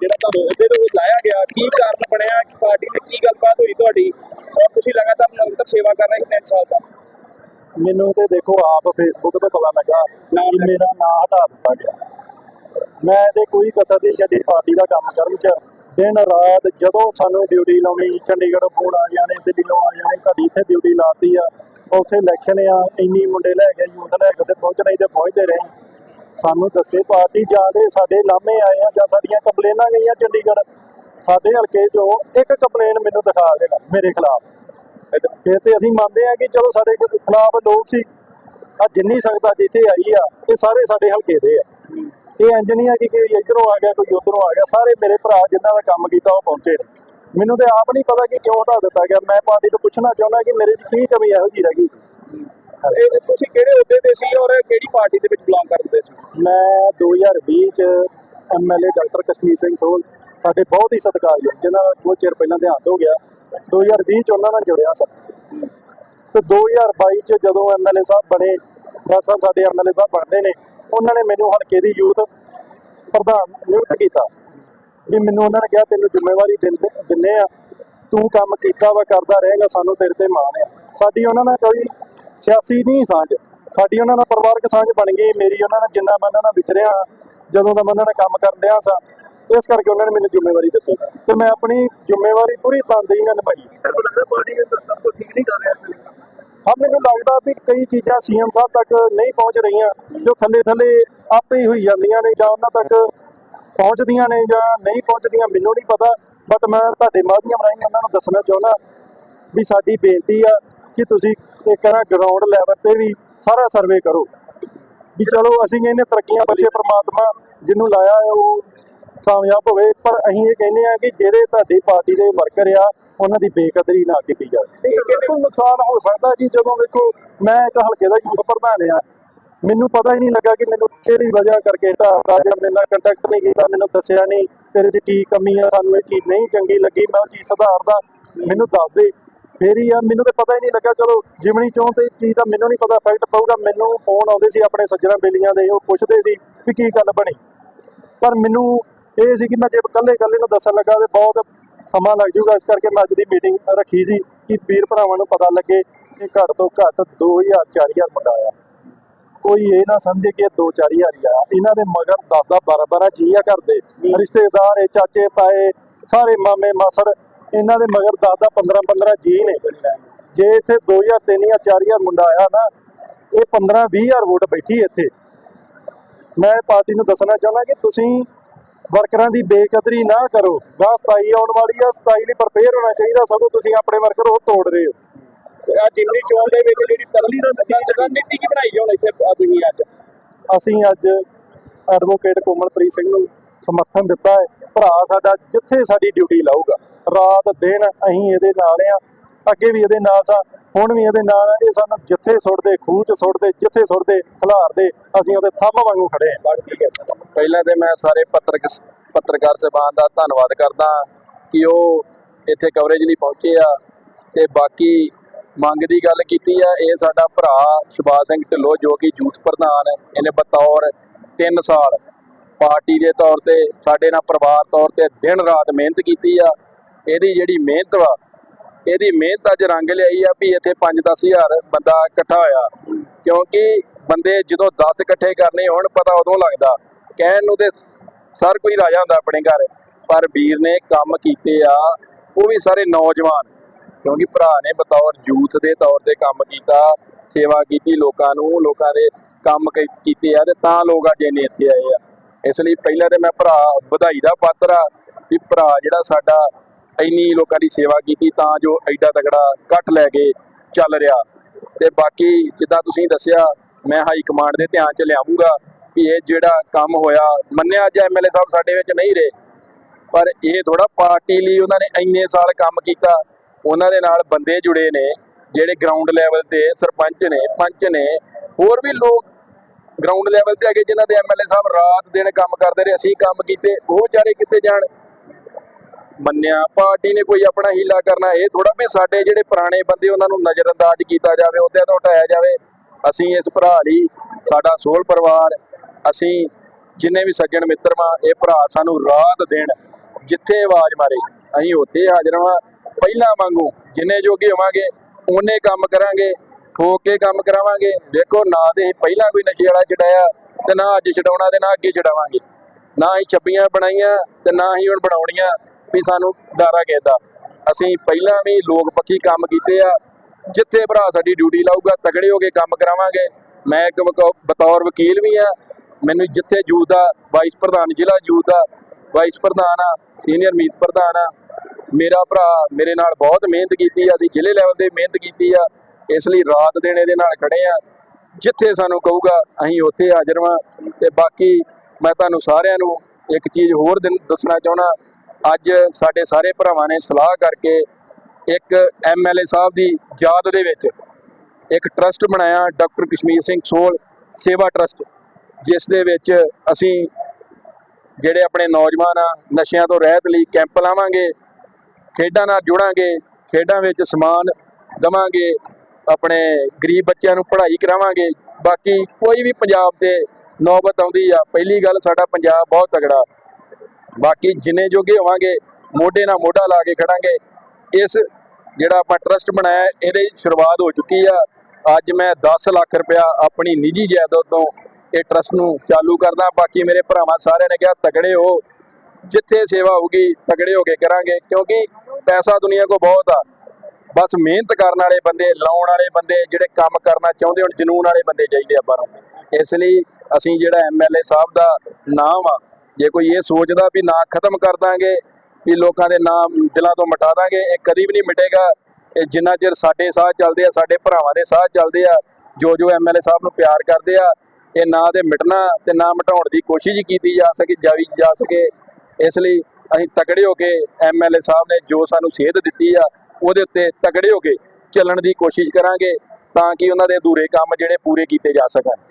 ਜਿਹੜਾ ਤੁਹਾਨੂੰ ਉਹਦੇ ਤੋਂ ਲਾਇਆ ਗਿਆ ਕੀ ਕਾਰਨ ਬਣਿਆ ਕਿ ਪਾਰਟੀ ਨੇ ਕੀ ਗੱਲਬਾਤ ਹੋਈ ਤੁਹਾਡੀ ਔਰ ਤੁਸੀਂ ਲਗਾਤਾਰ ਨਿਰੰਤਰ ਸੇਵਾ ਕਰ ਰਹੇ ਹੋ 3 ਸਾਲ ਤੋਂ? ਮੈਨੂੰ ਤੇ ਦੇਖੋ ਆਪ ਫੇਸਬੁੱਕ ਤੇ ਪਤਾ ਲੱਗਾ ਕਿ ਮੇਰਾ ਨਾਂ ਹਟਾ ਦਿੱਤਾ ਗਿਆ। ਮੈਂ ਤੇ ਕੋਈ ਕਸਰ ਨਹੀਂ ਛੱਡੀ ਪਾਰਟੀ ਦਾ ਕੰਮ ਕਰਨ ਚ। ਦਿਨ ਰਾਤ ਜਦੋਂ ਸਾਨੂੰ ਡਿਊਟੀ ਲਾਉਣੀ ਚੰਡੀਗੜ੍ਹ ਫੋਨ ਆ ਜਾਣੇ ਦਿੱਲੀੋਂ ਆ ਜਾਣੇ ਤੁਹਾਡੀ ਇੱਥੇ ਡਿਊਟੀ ਲਾਤੀ ਆ। ਉੱਥੇ ਇਲੈਕਸ਼ਨ ਆ ਇੰਨੀ ਮੁੰਡੇ ਲੈ ਕੇ ਯੂਥ ਲੈ ਕੇ ਤੇ ਪਹੁੰਚ ਨਹੀਂ ਤੇ ਪਹੁੰਚਦੇ ਰਹੇ। ਸਾਨੂੰ ਦੱਸੇ ਪਾਰਟੀ ਜਾਂਦੇ ਸਾਡੇ ਲਾਮੇ ਆਏ ਆ ਜਾਂ ਸਾਡੀਆਂ ਕੰਪਲੇਨਾਂ ਗਈਆਂ ਚੰਡੀਗੜ੍ਹ, ਸਾਡੇ ਹਲਕੇ ਚੋਂ ਇੱਕ ਕੰਪਲੇਨ ਮੈਨੂੰ ਦਿਖਾ ਦੇਗਾ ਮੇਰੇ ਖਿਲਾਫ। ਫਿਰ ਤੇ ਅਸੀਂ ਮੰਨਦੇ ਆ ਕਿ ਚਲੋ ਸਾਡੇ ਖਿਲਾਫ ਲੋਕ ਸੀ, ਆ ਜਿੰਨੀ ਸੰਗਤਾਂ ਜਿੱਥੇ ਆਈ ਆ, ਇਹ ਸਾਰੇ ਸਾਡੇ ਹਲਕੇ ਦੇ ਆ। ਇਹ ਇੰਜ ਨਹੀਂ ਆ ਕਿ ਕੋਈ ਇੱਧਰੋਂ ਆ ਗਿਆ, ਕੋਈ ਉੱਧਰੋਂ ਆ ਗਿਆ, ਸਾਰੇ ਮੇਰੇ ਭਰਾ ਜਿਨ੍ਹਾਂ ਦਾ ਕੰਮ ਕੀਤਾ ਉਹ ਪਹੁੰਚੇ ਨੇ। ਮੈਨੂੰ ਤੇ ਆਪ ਨਹੀਂ ਪਤਾ ਕਿ ਕਿਉਂ ਹਟਾ ਦਿੱਤਾ ਗਿਆ, ਮੈਂ ਪਾਰਟੀ ਤੋਂ ਪੁੱਛਣਾ ਚਾਹੁੰਦਾ ਕਿ ਮੇਰੇ 'ਚ ਕੀ ਕਮੀ ਇਹੋ ਜਿਹੀ ਰਹਿ ਗਈ ਸੀ। ਇਹ ਤੁਸੀਂ ਕਿਹੜੇ ਅਹੁਦੇ ਤੇ ਸੀ ਔਰ ਕਿਹੜੀ ਪਾਰਟੀ ਦੇ ਵਿੱਚ ਬਿਲੋਂਗ ਕਰਦੇ ਸੀ? ਮੈਂ 2020 ਚ ਐਮਐਲਏ ਡਾਕਟਰ ਕਸ਼ਮੀਰ ਸਿੰਘ ਸੋਲ ਸਾਡੇ ਬਹੁਤ ਹੀ ਸਤਿਕਾਰਯੋਗ, ਜਿਨ੍ਹਾਂ ਦਾ ਬਹੁਤ ਚਿਰ ਪਹਿਲਾਂ ਦੇਹਾਂਤ ਹੋ ਗਿਆ। 2020 ਚ ਉਹਨਾਂ ਨਾਲ ਜੁੜਿਆ ਸਰ ਤੇ 2022 ਚ ਜਦੋਂ ਐਮਐਲਏ ਸਾਹਿਬ ਬਣੇ ਡਾਕਟਰ ਸਾਹਿਬ ਸਾਡੇ ਐਮਐਲਏ ਸਾਹਿਬ ਬਣਦੇ ਨੇ, ਉਹਨਾਂ ਨੇ ਮੈਨੂੰ ਹਲਕੇ ਦੀ ਯੂਥ ਪ੍ਰਧਾਨ ਨਿਯੁਕਤ ਕੀਤਾ। ਵੀ ਮੈਨੂੰ ਉਹਨਾਂ ਨੇ ਕਿਹਾ, ਤੈਨੂੰ ਜ਼ਿੰਮੇਵਾਰੀ ਦਿੰਦੇ, ਦਿੰਨੇ ਆ। ਤੂੰ ਕੰਮ ਕੀਤਾ ਵਾ, ਕਰਦਾ ਰਹੇਗਾ, ਸਾਨੂੰ ਤੇਰੇ ਤੇ ਮਾਣ ਆ। ਸਾਡੀ ਉਹਨਾਂ ਨਾਲ ਕੋਈ ਸਿਆਸੀ ਨਹੀਂ ਸਾਂਝ। ਸਾਡੀ ਉਹਨਾਂ ਨਾਲ ਪਰਿਵਾਰਕ ਸਾਂਝ ਬਣ ਗਈ। ਮੇਰੀ ਉਹਨਾਂ ਨਾਲ ਜਿੰਨਾ ਮੈਂ ਉਹਨਾਂ ਨਾਲ ਵਿਚਰਿਆ ਜਦੋਂ ਦਾ ਮੈਂ ਉਹਨਾਂ ਨਾਲ ਕੰਮ ਕਰਨ ਡਿਆ ਸਾਂ, ਇਸ ਕਰਕੇ ਉਹਨਾਂ ਨੇ ਮੈਨੂੰ ਜ਼ਿੰਮੇਵਾਰੀ ਦਿੱਤੀ ਸੀ। ਤੇ ਮੈਂ ਆਪਣੀ ਜ਼ਿੰਮੇਵਾਰੀ ਪੂਰੀ ਤਨਦੇਹੀ ਨਾਲ ਨਿਭਾਈ ਪਾਰਟੀ ਦੇ ਸਭ ਕੁਝ ਠੀਕ ਨਹੀਂ ਕਰ ਰਿਹਾ ਹਾਂ, ਮੈਨੂੰ ਲੱਗਦਾ ਵੀ ਕਈ ਚੀਜ਼ਾਂ ਸੀਐਮ ਸਾਹਿਬ ਤੱਕ ਨਹੀਂ ਪਹੁੰਚ ਰਹੀਆਂ, ਜੋ ਥੱਲੇ ਥੱਲੇ ਆਪੇ ਹੀ ਹੋਈ ਜਾਂਦੀਆਂ ਨੇ ਜਾਂ ਉਹਨਾਂ ਤੱਕ ਪਹੁੰਚਦੀਆਂ ਨੇ ਜਾਂ ਨਹੀਂ ਪਹੁੰਚਦੀਆਂ, ਮੈਨੂੰ ਨਹੀਂ ਪਤਾ। ਬਟ ਮੈਂ ਤੁਹਾਡੇ ਮਾਧਿਅਮ ਰਾਹੀਂ ਉਹਨਾਂ ਨੂੰ ਦੱਸਣਾ ਚਾਹੁੰਦਾ ਵੀ ਸਾਡੀ ਬੇਨਤੀ ਆ ਕਿ ਤੁਸੀਂ ਇੱਕ ਨਾ ਗਰਾਊਂਡ ਲੈਵਲ ਤੇ ਵੀ ਸਾਰਾ ਸਰਵੇ ਕਰੋ। ਵੀ ਚਲੋ ਅਸੀਂ ਕਹਿੰਦੇ ਤਰੱਕੀਆਂ ਬਖਸ਼ੇ ਪ੍ਰਮਾਤਮਾ ਜਿਹਨੂੰ ਲਾਇਆ ਹੈ ਉਹ ਕਾਮਯਾਬ ਹੋਵੇ। ਪਰ ਅਸੀਂ ਇਹ ਕਹਿੰਦੇ ਆ ਕਿ ਜਿਹੜੇ ਤੁਹਾਡੀ ਪਾਰਟੀ ਦੇ ਵਰਕਰ ਆ ਉਹਨਾਂ ਦੀ ਬੇਕਦਰੀ ਨਾ ਕੀਤੀ ਜਾਵੇ। ਕਿੰਨਾ ਨੁਕਸਾਨ ਹੋ ਸਕਦਾ ਜੀ ਜਦੋਂ ਵੇਖੋ ਮੈਂ ਇੱਕ ਹਲਕੇ ਦਾ ਯੂਥ ਪ੍ਰਧਾਨ ਆ। ਮੈਨੂੰ ਪਤਾ ਹੀ ਨਹੀਂ ਲੱਗਾ ਕਿ ਮੈਨੂੰ ਕਿਹੜੀ ਵਜ੍ਹਾ ਕਰਕੇ ਢਾਤਾ ਜਾਂ ਮੇਰੇ ਨਾਲ ਕੰਟੈਕਟ ਨਹੀਂ ਕੀਤਾ ਮੈਨੂੰ ਦੱਸਿਆ ਨਹੀਂ ਤੇਰੇ 'ਚ ਕੀ ਕਮੀ ਆ ਸਾਨੂੰ ਇਹ ਚੀਜ਼ ਨਹੀਂ ਚੰਗੀ ਲੱਗੀ ਮੈਂ ਉਹ ਚੀਜ਼ ਸੁਧਾਰਦਾ। ਮੈਨੂੰ ਦੱਸ ਦੇ। ਫੇਰ ਹੀ ਆ ਮੈਨੂੰ ਤਾਂ ਪਤਾ ਹੀ ਨਹੀਂ ਲੱਗਾ ਚਲੋ ਜਿਮਣੀ ਚੋਂ ਤੇ ਚੀਜ਼ ਦਾ ਮੈਨੂੰ ਨਹੀਂ ਪਤਾ ਫੈਕਟ ਪਊਗਾ ਮੈਨੂੰ ਫੋਨ ਆਉਂਦੇ ਸੀ ਆਪਣੇ ਸੱਜਣਾ ਬੇਲੀਆਂ ਦੇ ਉਹ ਪੁੱਛਦੇ ਸੀ ਵੀ ਕੀ ਗੱਲ ਬਣੀ। ਪਰ ਮੈਨੂੰ ਇਹ ਸੀ ਕਿ ਮੈਂ ਜੇ ਇਕੱਲੇ ਇਕੱਲੇ ਨੂੰ ਦੱਸਣ ਲੱਗਾ ਤੇ ਬਹੁਤ ਸਮਾਂ ਲੱਗ ਜਾਊਗਾ ਇਸ ਕਰਕੇ ਮੈਂ ਅੱਜ ਦੀ ਮੀਟਿੰਗ ਰੱਖੀ ਸੀ ਕਿ ਵੀਰ ਭਰਾਵਾਂ ਨੂੰ ਪਤਾ ਲੱਗੇ ਕਿ ਘੱਟ ਤੋਂ ਘੱਟ 2000 4000 ਮੁੰਡਾ ਆ ਕੋਈ ਇਹ ਨਾ ਸਮਝੇ ਕਿ ਇਹ 2 4000 ਹੀ ਆ। ਇਹਨਾਂ ਦੇ ਮਗਰ 10 10 12 12 ਜੀ ਆ ਕਰਦੇ ਰਿਸ਼ਤੇਦਾਰ ਇਹ ਚਾਚੇ ਤਾਏ ਸਾਰੇ ਮਾਮੇ ਮਾਸੜ ਇਹਨਾਂ ਦੇ ਮਗਰ 10 10 15 15 ਜੀ ਨੇ। ਜੇ ਇੱਥੇ 2000 3000 4000 ਮੁੰਡਾ ਆਇਆ ਨਾ ਇਹ 15 20000 ਵੋਟ ਬੈਠੀ ਇੱਥੇ। ਮੈਂ ਪਾਰਟੀ ਨੂੰ ਦੱਸਣਾ ਚਾਹੁੰਦਾ ਕਿ ਤੁਸੀਂ ਵਰਕਰਾਂ ਦੀ ਬੇਕਦਰੀ ਨਾ ਕਰੋ। ਗਾਂ 27 ਆਉਣ ਵਾਲੀ ਆ 27 ਲਈ ਪ੍ਰਪੇਅਰ ਹੋਣਾ ਚਾਹੀਦਾ। ਸਗੋਂ ਤੁਸੀਂ ਆਪਣੇ ਵਰਕਰ ਉਹ ਤੋੜ ਰਹੇ ਹੋ। ਆ ਜਿੰਨੀ ਚੋਣ ਦੇ ਵਿੱਚ ਜਿਹੜੀ ਤਰਲੀ ਰਣਨੀਤੀ ਕੀ ਬਣਾਈ ਹੁਣ ਇੱਥੇ ਆ ਤੁਸੀਂ ਅੱਜ ਅਸੀਂ ਅੱਜ ਐਡਵੋਕੇਟ ਕੋਮਲਪ੍ਰੀਤ ਸਿੰਘ ਨੂੰ ਸਮਰਥਨ ਦਿੱਤਾ ਹੈ। ਭਰਾ ਸਾਡਾ ਜਿੱਥੇ ਸਾਡੀ ਡਿਊਟੀ ਲਾਊਗਾ। ਰਾਤ, ਦਿਨ ਅਸੀਂ ਇਹਦੇ ਨਾਲ ਆ ਅੱਗੇ ਵੀ ਇਹਦੇ ਨਾਲ ਸਾਂ, ਹੁਣ ਵੀ ਇਹਦੇ ਨਾਲ ਇਹ ਸਾਨੂੰ ਜਿੱਥੇ ਸੁੱਟਦੇ, ਖੂਹ 'ਚ ਸੁੱਟਦੇ, ਜਿੱਥੇ ਸੁੱਟਦੇ, ਖਿਲਾਰਦੇ, ਅਸੀਂ ਉਹਦੇ ਥੰਮ ਵਾਂਗੂ ਖੜੇ ਹਾਂ। ਪਹਿਲਾਂ ਤੇ ਮੈਂ ਸਾਰੇ ਪੱਤਰਕ, ਪੱਤਰਕਾਰ ਸਹਿਬਾਨ ਦਾ ਧੰਨਵਾਦ ਕਰਦਾ ਕਿ ਉਹ ਇੱਥੇ ਕਵਰੇਜ ਲਈ ਪਹੁੰਚੇ ਆ ਤੇ ਬਾਕੀ ਮੰਗ ਦੀ ਗੱਲ ਕੀਤੀ ਆ, ਇਹ ਸਾਡਾ ਭਰਾ ਸ਼ਿਵਾਜ ਸਿੰਘ ਢਿੱਲੋਂ ਜੋ ਕਿ ਯੂਥ ਪ੍ਰਧਾਨ ਇਹਨੇ ਬਤੌਰ 3 ਸਾਲ ਪਾਰਟੀ ਦੇ ਤੌਰ ਤੇ, ਸਾਡੇ ਨਾਲ ਪਰਿਵਾਰ ਤੌਰ ਤੇ ਦਿਨ ਰਾਤ ਮਿਹਨਤ ਕੀਤੀ ਆ। ਇਹਦੀ ਜਿਹੜੀ ਮਿਹਨਤ ਵਾ, ਇਹਦੀ ਮਿਹਨਤ ਅੱਜ ਰੰਗ ਲਿਆਈ ਆ ਵੀ ਇੱਥੇ 5-10000 ਬੰਦਾ ਇਕੱਠਾ ਹੋਇਆ। ਕਿਉਂਕਿ ਬੰਦੇ ਜਦੋਂ 10 ਇਕੱਠੇ ਕਰਨੇ ਹੋਣ, ਪਤਾ ਉਦੋਂ ਲੱਗਦਾ, ਕਹਿਣ ਨੂੰ ਤੇ ਸਰ ਕੋਈ ਰਾਜਾ ਹੁੰਦਾ ਆਪਣੇ ਘਰ, ਪਰ ਵੀਰ ਨੇ ਕੰਮ ਕੀਤੇ ਆ, ਉਹ ਵੀ ਸਾਰੇ ਨੌਜਵਾਨ। ਕਿਉਂਕਿ ਭਰਾ ਨੇ ਬਤੌਰ ਯੂਥ ਦੇ ਤੌਰ ਤੇ ਕੰਮ ਕੀਤਾ, ਸੇਵਾ ਕੀਤੀ ਲੋਕਾਂ ਨੂੰ, ਲੋਕਾਂ ਦੇ ਕੰਮ ਕੀਤੇ ਆ ਤੇ ਤਾਂ ਲੋਕ ਅੱਜ ਇੰਨੇ ਇੱਥੇ ਆਏ ਆ। ਇਸ ਲਈ ਪਹਿਲਾਂ ਤੇ ਮੈਂ ਭਰਾ ਵਧਾਈ ਦਾ ਪਾਤਰ ਆ, ਵੀ ਭਰਾ ਜਿਹੜਾ ਸਾਡਾ ਇੰਨੀ ਲੋਕਾਂ ਦੀ ਸੇਵਾ ਕੀਤੀ ਤਾਂ ਜੋ ਐਡਾ ਤਗੜਾ ਕੱਟ ਲੈ ਕੇ ਚੱਲ ਰਿਹਾ। ਤੇ ਬਾਕੀ ਜਿੱਦਾਂ ਤੁਸੀਂ ਦੱਸਿਆ, ਮੈਂ ਹਾਈ ਕਮਾਂਡ ਦੇ ਧਿਆਨ ਚ ਲਿਆਉਂਗਾ ਕਿ ਇਹ ਜਿਹੜਾ ਕੰਮ ਹੋਇਆ, ਮੰਨਿਆ ਅੱਜ ਐਮਐਲਏ ਸਾਹਿਬ ਸਾਡੇ ਵਿੱਚ ਨਹੀਂ ਰਹੇ। ਪਰ ਇਹ ਥੋੜਾ ਪਾਰਟੀ ਲਈ ਉਹਨਾਂ ਨੇ ਇੰਨੇ ਸਾਲ ਕੰਮ ਕੀਤਾ, ਉਹਨਾਂ ਦੇ ਨਾਲ ਬੰਦੇ ਜੁੜੇ ਨੇ, ਜਿਹੜੇ ਗਰਾਊਂਡ ਲੈਵਲ ਤੇ ਸਰਪੰਚ ਨੇ, ਪੰਚ ਨੇ, ਹੋਰ ਵੀ ਲੋਕ ਗਰਾਊਂਡ ਲੈਵਲ ਤੇ ਹੈਗੇ ਜਿਨ੍ਹਾਂ ਦੇ ਐਮਐਲਏ ਸਾਹਿਬ ਰਾਤ ਦਿਨ ਕੰਮ ਕਰਦੇ ਰਹੇ, ਅਸੀਂ ਕੰਮ ਕੀਤੇ, ਉਹ ਵਿਚਾਰੇ ਕਿੱਥੇ ਜਾਣ? ਮੰਨਿਆ। ਪਾਰਟੀ ਨੇ ਕੋਈ ਆਪਣਾ ਹੀਲਾ ਕਰਨਾ, ਇਹ ਥੋੜਾ ਵੀ ਸਾਡੇ ਜਿਹੜੇ ਪੁਰਾਣੇ ਬੰਦੇ ਉਹਨਾਂ ਨੂੰ ਨਜ਼ਰਅੰਦਾਜ਼ ਕੀਤਾ ਜਾਵੇ, ਉਹਦੇ ਤੋਂ ਹਟਾਇਆ ਜਾਵੇ। ਅਸੀਂ ਇਸ ਭਰਾ ਲਈ, ਸਾਡਾ ਸੋਲ ਪਰਿਵਾਰ, ਅਸੀਂ ਜਿੰਨੇ ਵੀ ਸੱਜਣ ਮਿੱਤਰ ਮਾ ਇਹ ਭਰਾ ਸਾਨੂੰ ਰਾਤ ਦਿਨ ਜਿੱਥੇ ਆਵਾਜ਼ ਮਾਰੇ, ਅਸੀਂ ਉੱਥੇ ਹਾਜ਼ਰ ਹਾਂ। ਪਹਿਲਾਂ ਵਾਂਗੂ ਜਿੰਨੇ ਜੋਗੇ ਹੋਵਾਂਗੇ ਉਹਨੇ ਕੰਮ ਕਰਾਂਗੇ, ਠੋਕ ਕੇ ਕੰਮ ਕਰਾਵਾਂਗੇ। ਦੇਖੋ, ਨਾ ਤੇ ਪਹਿਲਾਂ ਕੋਈ ਨਸ਼ੇ ਵਾਲਾ ਛਡਾਇਆ, ਤੇ ਨਾ ਅੱਜ ਛਡਾਉਣਾ ਤੇ ਨਾ ਅੱਗੇ ਛਡਾਵਾਂਗੇ। ਨਾ ਹੀ ਛੱਬੀਆਂ ਬਣਾਈਆਂ, ਤੇ ਨਾ ਹੀ ਹੁਣ ਬਣਾਉਣੀਆਂ। ਵੀ ਸਾਨੂੰ ਦਾਰਾ ਦਾ ਅਸੀਂ ਪਹਿਲਾਂ ਵੀ ਲੋਕ ਪੱਖੀ ਕੰਮ ਕੀਤੇ ਆ। ਜਿੱਥੇ ਭਰਾ ਸਾਡੀ ਡਿਊਟੀ ਲਾਊਗਾ, ਤਗੜੇ ਹੋ ਕੇ ਕੰਮ ਕਰਾਵਾਂਗੇ। ਮੈਂ ਇੱਕ ਵਕ- ਬਤੌਰ ਵਕੀਲ ਵੀ ਆ। ਮੈਨੂੰ ਜਿੱਥੇ ਯੂਥ ਦਾ ਵਾਈਸ ਪ੍ਰਧਾਨ, ਜ਼ਿਲ੍ਹਾ ਯੂਥ ਦਾ ਵਾਈਸ ਪ੍ਰਧਾਨ ਆ ਸੀਨੀਅਰ ਮੀਤ ਪ੍ਰਧਾਨ ਆ। ਮੇਰਾ ਭਰਾ ਮੇਰੇ ਨਾਲ ਬਹੁਤ ਮਿਹਨਤ ਕੀਤੀ ਆ। ਅਸੀਂ ਜ਼ਿਲ੍ਹੇ ਲੈਵਲ ਤੇ ਮਿਹਨਤ ਕੀਤੀ ਆ। ਇਸ ਲਈ ਰਾਤ ਦੇਣੇ ਦੇ ਨਾਲ ਖੜੇ ਆ। ਜਿੱਥੇ ਸਾਨੂੰ ਕਹੂਗਾ, ਅਸੀਂ ਉੱਥੇ ਹਾਜ਼ਰ ਵਾਂ। ਤੇ ਬਾਕੀ ਮੈਂ ਤੁਹਾਨੂੰ ਸਾਰਿਆਂ ਨੂੰ ਇੱਕ ਚੀਜ਼ ਹੋਰ ਦਿਨ ਦੱਸਣਾ ਚਾਹਣਾ ਅੱਜ ਸਾਡੇ ਸਾਰੇ ਭਰਾਵਾਂ ਨੇ ਸਲਾਹ ਕਰਕੇ ਇੱਕ ਐਮਐਲਏ ਸਾਹਿਬ ਦੀ ਯਾਦ ਦੇ ਵਿੱਚ ਇੱਕ ਟਰਸਟ ਬਣਾਇਆ, ਡਾਕਟਰ ਕਸ਼ਮੀਰ ਸਿੰਘ ਸੋਲ ਸੇਵਾ ਟਰਸਟ, ਜਿਸ ਦੇ ਵਿੱਚ ਅਸੀਂ ਜਿਹੜੇ ਆਪਣੇ ਨੌਜਵਾਨ ਆ, ਨਸ਼ਿਆਂ ਤੋਂ ਰਹਿਤ ਲਈ ਕੈਂਪ ਲਾਵਾਂਗੇ, ਖੇਡਾਂ ਨਾਲ ਜੁੜਾਂਗੇ, ਖੇਡਾਂ ਵਿੱਚ ਸਮਾਨ ਦਵਾਂਗੇ, ਆਪਣੇ ਗਰੀਬ ਬੱਚਿਆਂ ਨੂੰ ਪੜ੍ਹਾਈ ਕਰਾਵਾਂਗੇ, ਬਾਕੀ ਕੋਈ ਵੀ ਪੰਜਾਬ ਦੇ ਨੌਬਤ ਆਉਂਦੀ ਆ, ਪਹਿਲੀ ਗੱਲ ਸਾਡਾ ਪੰਜਾਬ ਬਹੁਤ ਤਗੜਾ। ਬਾਕੀ ਜਿੰਨੇ ਜੋਗੇ ਹੋਵਾਂਗੇ ਮੋਢੇ ਨਾਲ ਮੋਢਾ ਲਾ ਕੇ ਖੜਾਂਗੇ ਇਸ ਜਿਹੜਾ ਆਪਾਂ ਟਰਸਟ ਬਣਾਇਆ ਹੈ, ਇਹਦੀ ਸ਼ੁਰੂਆਤ ਹੋ ਚੁੱਕੀ ਆ। ਅੱਜ ਮੈਂ 10 ਲੱਖ ਰੁਪਇਆ ਆਪਣੀ ਨਿੱਜੀ ਜਾਇਦਾਦ ਤੋਂ ਇਹ ਟਰਸਟ ਨੂੰ ਚਾਲੂ ਕਰਦਾ। ਬਾਕੀ ਮੇਰੇ ਭਰਾਵਾਂ ਸਾਰਿਆਂ ਨੇ ਕਿਹਾ ਤਗੜੇ ਹੋ। ਜਿੱਥੇ ਸੇਵਾ ਹੋਊਗੀ ਤਗੜੇ ਹੋ ਕੇ ਕਰਾਂਗੇ। ਕਿਉਂਕਿ ਪੈਸਾ ਦੁਨੀਆ ਕੋ ਬਹੁਤ ਆ। ਬਸ ਮਿਹਨਤ ਕਰਨ ਵਾਲੇ ਬੰਦੇ ਲਾਉਣ ਵਾਲੇ ਬੰਦੇ ਜਿਹੜੇ ਕੰਮ ਕਰਨਾ ਚਾਹੁੰਦੇ ਹੁਣ ਜਨੂਨ ਵਾਲੇ ਬੰਦੇ ਚਾਹੀਦੇ ਆ ਬਾਹਰੋਂ। ਇਸ ਲਈ ਅਸੀਂ ਜਿਹੜਾ ਐਮਐਲਏ ਸਾਹਿਬ ਦਾ ਨਾਮ ਆ ਜੇ ਕੋਈ ਇਹ ਸੋਚਦਾ ਵੀ ਨਾ ਖਤਮ ਕਰ ਦਾਂਗੇ, ਵੀ ਲੋਕਾਂ ਦੇ ਨਾਮ ਦਿਲਾਂ ਤੋਂ ਮਿਟਾ ਦਾਂਗੇ, ਇਹ ਕਦੀ ਵੀ ਨਹੀਂ ਮਿਟੇਗਾ। ਇਹ ਜਿੰਨਾ ਚਿਰ ਸਾਡੇ ਸਾਹ ਚੱਲਦੇ ਆ, ਸਾਡੇ ਭਰਾਵਾਂ ਦੇ ਸਾਹ ਚੱਲਦੇ ਆ, ਜੋ ਜੋ ਐਮਐਲਏ ਸਾਹਿਬ ਨੂੰ ਪਿਆਰ ਕਰਦੇ ਆ, ਇਹ ਨਾ ਤੇ ਮਿਟਣਾ ਤੇ ਨਾ ਮਿਟਾਉਣ ਦੀ ਕੋਸ਼ਿਸ਼ ਕੀਤੀ ਜਾ ਸਕੇ ਜਾਵੀ ਜਾ ਸਕੇ। ਇਸ ਲਈ ਅਸੀਂ ਤਕੜੇ ਹੋ ਕੇ ਐਮਐਲਏ ਸਾਹਿਬ ਨੇ ਜੋ ਸਾਨੂੰ ਸੇਧ ਦਿੱਤੀ ਆ, ਉਹਦੇ ਉੱਤੇ ਤਕੜੇ ਹੋ ਕੇ ਚੱਲਣ ਦੀ ਕੋਸ਼ਿਸ਼ ਕਰਾਂਗੇ, ਤਾਂ ਕਿ ਉਹਨਾਂ ਦੇ ਅਧੂਰੇ ਕੰਮ ਜਿਹੜੇ ਪੂਰੇ ਕੀਤੇ ਜਾ ਸਕਣ।